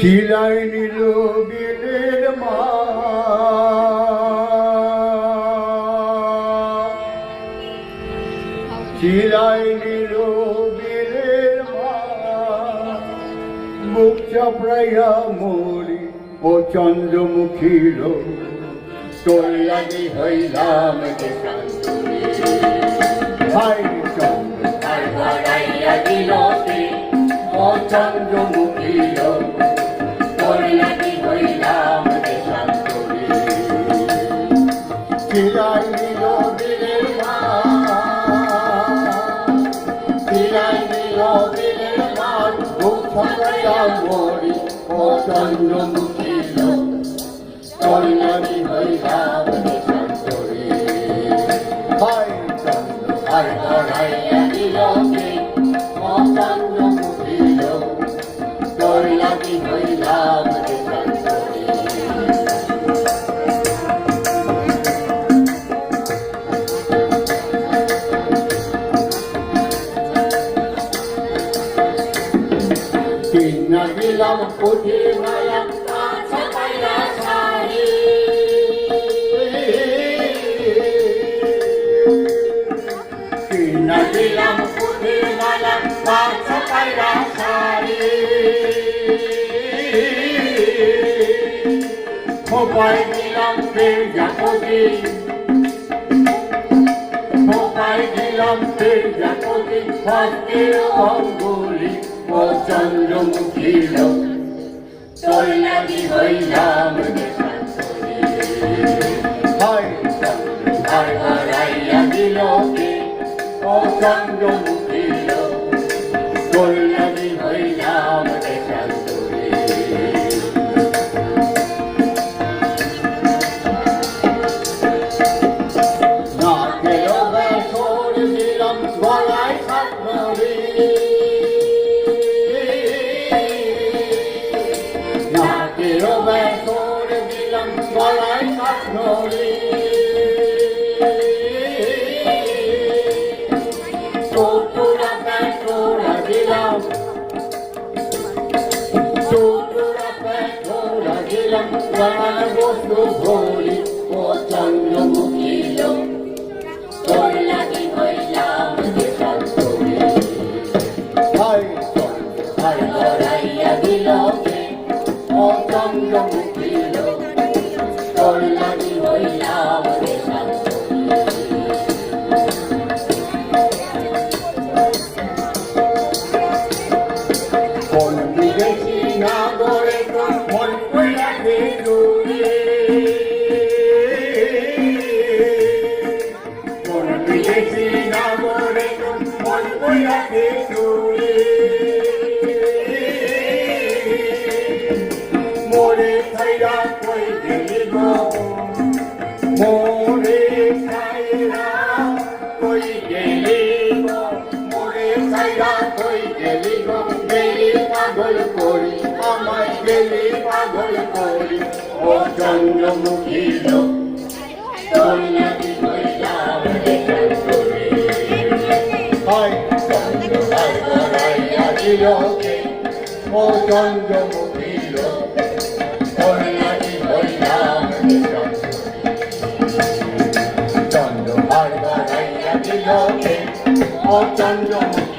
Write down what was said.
চিলাই নিল বিলের মা। চিলাই নিল বিলের মা। বুক চাপড়াইয়া মরি ও চন্দ্রমুখীর লাগে হইলাম হাই চন্দ্র। আর গড়াইয়া দিল ও মরি ও চন্দ্রমুখীর তোর লাগে হইলাম দেশান্তরী হাই চন্দ্র আর গড়াইয়া কিনা দিলাম পুঁথি মায়া আচ্ছা কিনা দিলাম পুঁথি মালা আচ্ছা পাইরা শাড়ি খোপায় দিলাম পেরজাপতি খোপায় দিলাম ফের জাপতি ভক্তির অঙ্গুলি চন্দ্রমুখী তোর লাগি হইলাম গড়াইয়া দিল ও চন্দ্রমুখী তোর লাগি হইলাম দেশান্তরী গলায় দিলাম দিলাম গলায় বস্তু ভরি ও চন্দ্রমুখী তোর লাগি হইলাম দেশান্তরী হাই চন্দ্র আর নাগরে কোন মন কইরাতে গেলি পাগল করি ও চন্দ্রমুখী লোক লাগি হইলাম দেশান্তরী হয়। আর গড়াইয়া দিল ও চন্দ্রমুখী লোক লাগি হইলাম দেশান্তরী চন্দ্র দিল ও চন্দ্রমুখী